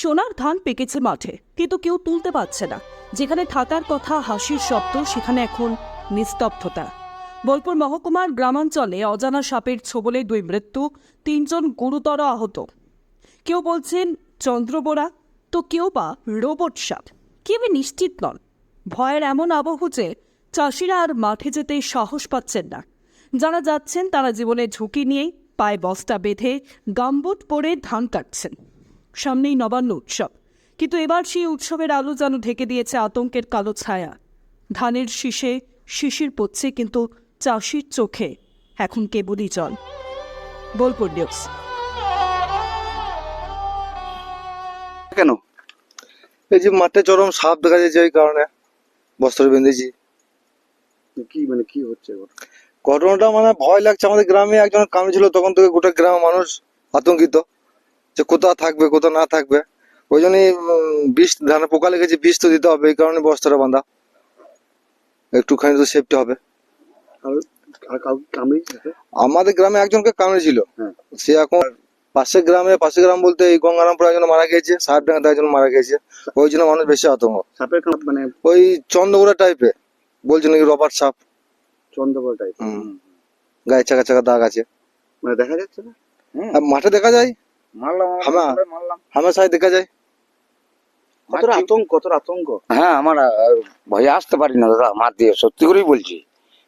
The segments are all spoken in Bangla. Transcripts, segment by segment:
সোনার ধান পেকেছে মাঠে, কিন্তু কেউ তুলতে পারছে না। যেখানে থাকার কথা হাসির শব্দ, সেখানে এখন নিস্তব্ধতা। বোলপুর মহকুমার গ্রামাঞ্চলে অজানা সাপের ছোবলে দুই মৃত্যু, তিনজন গুরুতর আহত। কেউ বলছেন চন্দ্রবোরা, তো কেউ বা রোবট সাপ। কেউই নিশ্চিত নন? ভয়ের এমন আবহ যে চাষিরা আর মাঠে যেতে সাহস পাচ্ছেন না। যারা যাচ্ছেন, তারা জীবনে ঝুঁকি নিয়েই পায়ে বস্তা বেঁধে গাম্বুট পরে ধান কাটছেন। সামনেই নবান্ন উৎসব। কিন্তু এবার সেই উৎসবের আলো যেন ঢেকে দিয়েছে আতঙ্কের কালো ছায়া। ধানের শীষে শিশির পড়ছে কিন্তু চাষির চোখে এখন কেবলই জল। বোলপুর নিউজ। কেন? এই যে মাঠে চরম সাপ দেখা যাচ্ছে ওই কারণে। বস্ত্র বেঁধেছি। কি মানে কি হচ্ছে এবার? ঘটনাটা মানে ভয় লাগছে। আমাদের গ্রামে একজন কামড়ে ছিল তখন থেকে গোটা গ্রামের মানুষ আতঙ্কিত। যে কোথা থাকবে কোথা না থাকবে। ওই জন্যই বিষ ধানে পোকা লেগেছে বিষ তো দিতে হবে এই কারণে বস্তাটা বাঁধা। একটুখানি তো সেফটি হবে? আমাদের গ্রামে একজনকে কামড়েছিল হ্যাঁ। সে এখন পাশের গ্রামে পাশের গ্রাম বলতে এই গঙ্গারামপুর একজন মারা গিয়েছে সাহেব ডাঙ্গাতে একজন মারা গিয়েছে। ওই জন্য মানুষ বেশি আতঙ্ক। সাপের মানে ওই চন্দ্রগুড়া টাইপে বলছে নাকি রবার সাপ। চন্দ্রবল টাইপ। গায়ে চাকা চাকা দাগ আছে। মানে দেখা যাচ্ছে না? মাঠে দেখা যায়। মারলাম হামা মারলাম। হামেশাই দেখা যায়। কতটা আতঙ্ক কতটা আতঙ্ক। হ্যাঁ আমার ভয়ে আসতে পারি না দাদা মার দিয়ে সত্যি করেই বলছি।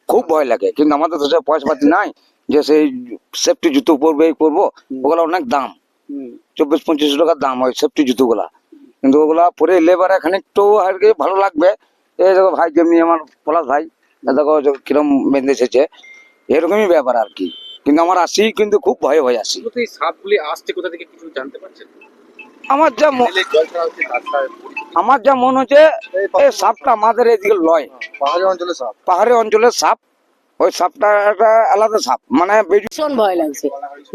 খুব ভয় লাগে কিন্তু আমাদের তো পয়সা পাতি নাই যে সেই সেফটি জুতো পরবে এই করব ওগুলো অনেক দাম। চব্বিশ পঁচিশ টাকার দাম ওই সেফটি জুতোগুলা। কিন্তু ওগুলা পরে লেবার এখানে একটু আর কি ভালো লাগবে। এই দেখো ভাই যেমনি আমার পলাশ ভাই দেখো কিরম বেঁধে এসেছে। এরকমই ব্যাপার আর কি। কিন্তু আমার আসি কিন্তু খুব ভয়ে ভয়ে আসি এই সাপগুলি আসছে কোথা থেকে কিছু জানতে পারছেন? আমার যা আমার যা মন হচ্ছে এই সাপটা আমাদের এদিকে লয়। পাহাড়ি অঞ্চলে সাপ। পাহাড়ি অঞ্চলের সাপ। ওই সাপটা একটা আলাদা সাপ। মানে ভীষণ ভয় লাগছে।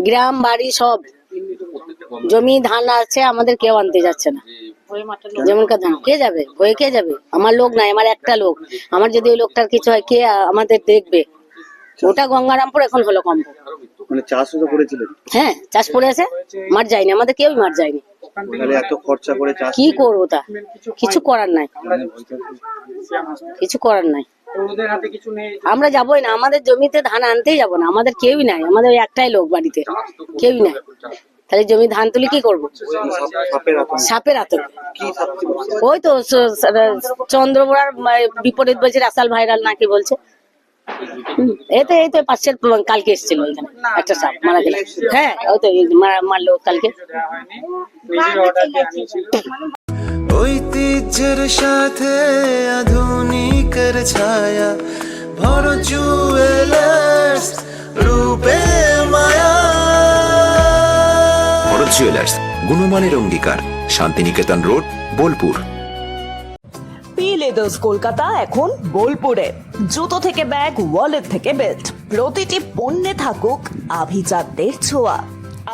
গ্রাম বাড়ি সব। জমি ধান আছে আমাদের কেউ আনতে যাচ্ছে না। যেমন কা ধান। কে যাবে? হয়ে কে যাবে? আমার লোক নাই আমার একটা লোক। আমার যদি ওই লোকটার কিছু হয় কে আমাদের দেখবে? ওটা গঙ্গারামপুর এখন হলো কম মানে চাষও তো করেছিলেন? হ্যাঁ চাষ পড়ে আছে মার যায়নি আমাদের কেউই মার যায়নি। এত খরচা করে চাষ কি করব তা? কিছু করার নাই। কিছু করার নাই। আমরা যাবোই না আমাদের জমিতে ধান আনতেই যাব না আমাদের কেউই নাই আমাদের একটাই লোক বাড়িতে কেউই নাই। তাহলে জমি ধান তুলি কি করব? সাপের আতঙ্ক? ওই তো চন্দ্রবোড়ার মায় বিপরীত বলছে রাসাল ভাইরাল নাকি বলছে। এই তো এই তো পাশের কালকে এসেছিল একটা সাপ মারা গেল। হ্যাঁ ওই তো মারলো কালকে। ঐতিহ্যের সাথে আধুনিকের ছায়া ভর জুয়েলার্স রূপে মায়া। ভরত জুয়েলার্স গুণমানের অঙ্গীকার শান্তিনিকেতন রোড বোলপুর। লেদার্স কলকাতা এখন বোলপুরে। জুতো থেকে ব্যাগ ওয়ালেট থেকে বেল্ট প্রতিটি পণ্যে থাকুক আভিজাতদের ছোঁয়া।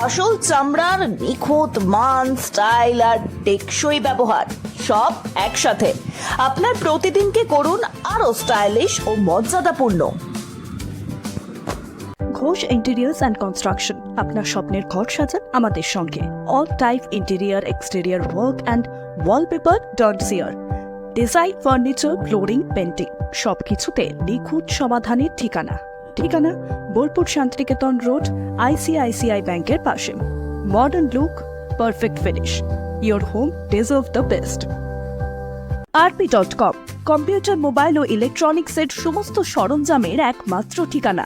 আসল চামড়ার নিখুঁত মান স্টাইল আর টেকসই ব্যবহার, সব একসাথে। আপনার প্রতিদিনকে করুন আরও স্টাইলিশ ও মর্যাদাপূর্ণ। ঘোষ ইন্টেরিয়ার্স অ্যান্ড কনস্ট্রাকশন আপনার স্বপ্নের ঘর সাজান আমাদের সঙ্গে। All type interior exterior work and wallpaper dot chair design furniture flooring painting সবকিছুতে নিখুঁত সমাধানের ঠিকানা। ঠিকানা বোলপুর শান্তিনিকেতন রোড আইসিআইসিআই ব্যাংকের পাশে। Modern look perfect finish your home deserve the best RP dot com, computer, mobile ও ইলেকট্রনিক্সের সমস্ত সরঞ্জামের একমাত্র ঠিকানা।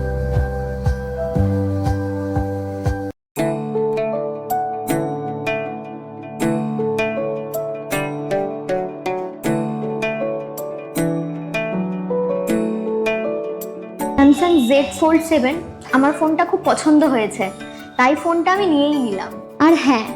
স্যামসাং জেড ফোল্ড সেভেন আমার ফোনটা খুব পছন্দ হয়েছে তাই ফোনটা আমি নিয়েই নিলাম আর হ্যাঁ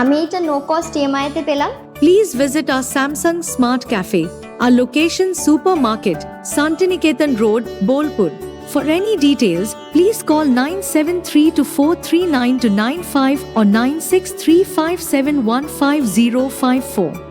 আমি এইটা নো কস্ট ইএমআইতে পেলাম Please visit our Samsung Smart Cafe, our location supermarket, Santiniketan Road, Bolpur. For any details, please call 973 439 95 or 96357155054.